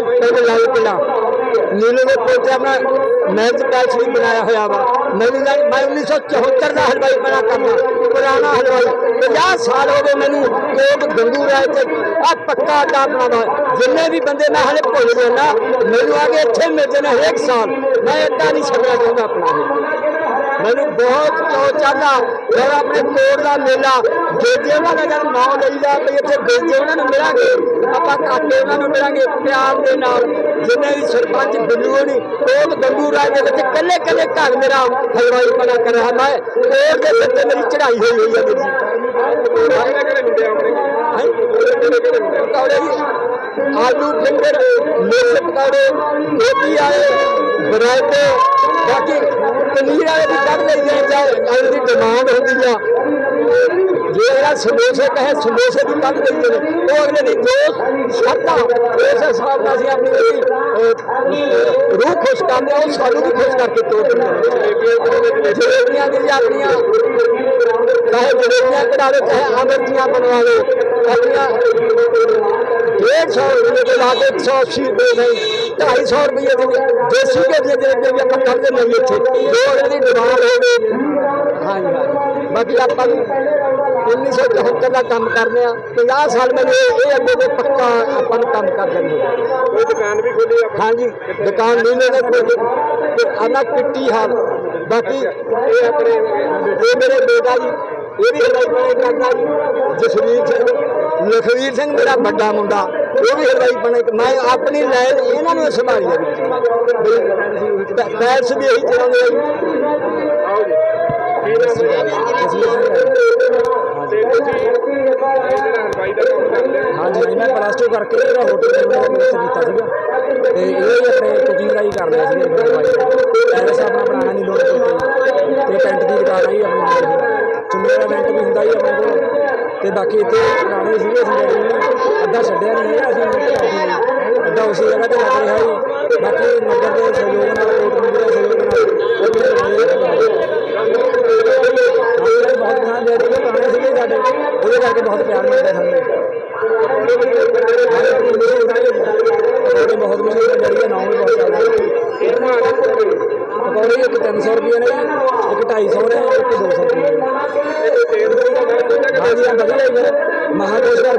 پرانا ہلوائی پچا سال ہو گئے میرے کو ایک گندو میں پکا بنا جن بھی بندے میں ہلکے بھول جانا میرے آ گئے اتنے ملتے ہیں ہر ایک سال میں چاہوں گا میرے بہت چوچا جب اپنے کوٹ کا میلہ بیجے مان لے جائے گی آپ کو ملیں گے پیارے سرپنچ بلو بندو رائے کلے کلے گھر میرا فلوائی پہ کروٹ کے بچے میری چڑھائی ہوئی ہے آلو فنگر ملک پکاڑے گوبھی آئے برائٹے باقی پنیر کر لیں گے چاہے کل کی ڈیمانڈ ہوتی ہے جو سموسے سموسے بھی کر گے وہ اگلے کھڑ جو شرطا اس حساب کا سے اپنی روح خوش کرنے سال بھی خوش کر کے توڑ جلیبیاں دی اپنی چاہے جلیبیاں کرا لو چاہے آمرجیاں بنوا لو اپنی ڈیڑھ سو روپے کے لا کے سو اسی روپئے نہیں ڈھائی سو روپیے دیسی کے دیے دیکھ دیں پتھر کے لیے تھے دو روپئے بیمار ہو گئی ہاں جی باقی آپ انیس سو چوہتر کا کام کرنے پناہ سال میں یہ اگے پکا اپن کام کر دیں گے دکان بھی کھولی ہاں جی دکان نہیں لینے کھولی آنا کٹی حال باقی یہ اپنے یہ میرے بیٹا جی یہ بھی ہلائی کرنا جی جسمیر ਲਖਵੀਰ ਸਿੰਘ ਮੇਰਾ ਵੱਡਾ ਮੁੰਡਾ ਉਹ ਵੀ ਹਰਵਾਈ ਬਣੇ ਮੈਂ ਆਪਣੀ ਲਾਈਨ ਇਹਨਾਂ ਨੂੰ ਸੰਭਾਲੀ ਜੀ ਪੈਸ ਵੀ ਇਹੀ ਚਾਹੁੰਦੇ ਆ ਹਾਂਜੀ ਮੈਂ ਪਲਾਸਟੋ ਕਰਕੇ ਜਿਹੜਾ ਹੋਟਲ ਦਾ ਮਿਕਸ ਕੀਤਾ ਸੀਗਾ ਤੇ ਇਹ ਆਪਣੇ ਕੁਕਿੰਗ ਦਾ ਕਰ ਰਿਹਾ ਸੀ ਪੈਲਸ ਆਪਣਾ ਬਣਾਉਣਾ ਨਹੀਂ ਲੋੜ ਤੇ ਟੈਂਟ ਦੀ ਦੁਕਾਨ ਆਈ ਆਪਣੀ ਚੁੰਮੇ ਦਾ ਟੈਂਟ ਵੀ ਹੁੰਦਾ ਹੀ ਆਪਣੇ ਕੋਲ ਤੇ ਬਾਕੀ ਇੱਥੇ ਪੁਰਾਣੇ ਸੀਗੇ ਅਸੀਂ ਜਿਹੜੇ ਅੱਧਾ ਛੱਡਿਆ ਨਹੀਂ ਹੈਗਾ ਅਸੀਂ ਉਹਨਾਂ ਅੱਧਾ ਉਸੇ ਜਗ੍ਹਾ ਤੇ ਲੱਗ ਰਿਹਾ ਹੈ ਬਾਕੀ ਨਗਰ ਦੇ ਸਹਿਯੋਗ ਨਾਲ ਕੋਟ ਮੰਡੀ ਸਹਿਯੋਗ ਨਾਲ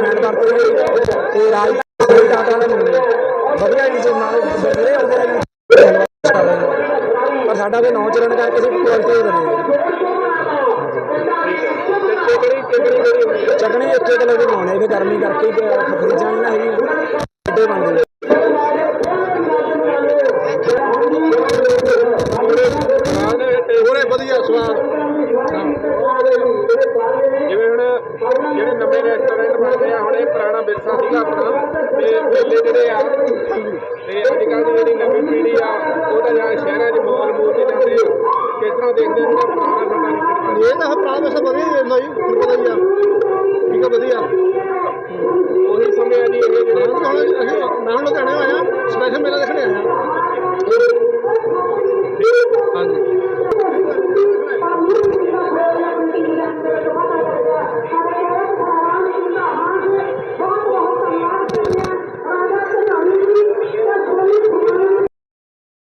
ਸਹਿਣ ਤੇ ਰਾਜ ਸਹੀ ਟਾਟਾ ਨੇ ਵਧੀਆ ਇੰਜਨ ਨਾਲ ਵਧੀਆ ਆਉਂਦੇ ਨੇ ਪਰ ਸਾਡਾ ਵੀ ਨੌ ਚਲਣ ਕਰਕੇ ਅਸੀਂ ਕੁਆਲਿਟੀ ਦੇ ਦਿੰਦੇ ਚੱਕਣੀ ਇੱਥੇ ਕਿਲੋ ਦੀ ਬਣਾਉਣੇ ਫੇ ਗਰਮੀ ਕਰਕੇ ਫਰਿੱਜਾਂ ਨਹੀਂ ਹੈਗੀਆਂ ਵੱਡੇ ਬਣਦੇ ਦੇ ਜਿਹੜੇ ਆ ਤੇ ਅੱਜ ਕੱਲ੍ਹ ਦੀ ਜਿਹੜੀ ਨਵੀਂ ਪੀੜ੍ਹੀ ਆ ਉਹ ਤਾਂ ਜਾਂ ਸ਼ਹਿਰਾਂ 'ਚ ਮੋਲ ਮੂਲ ਤੇ ਜਾਂਦੇ ਆ ਕਿਸ ਤਰ੍ਹਾਂ ਦੇਖਦੇ ਨੇ ਜਿਹੜਾ ਪੁਰਾਣਾ ਸਾਡਾ ਇਹ ਤਾਂ ਪੁਰਾਣਾ ਸਭ ਵਧੀਆ ਦੇਖਦਾ ਜੀ ਪਤਾ ਹੀ ਆ ਠੀਕ ਆ ਵਧੀਆ ਉਹੀ ਸਮੇਂ ਆ ਜੀ ਇਹ ਜਿਹੜੇ ਮੈਂ ਹੁਣ ਲੁਧਿਆਣੇ ਆਇਆ ਸਪੈਸ਼ਲ ਮੇਲਾ ਦੇਖਣ ਆਇਆ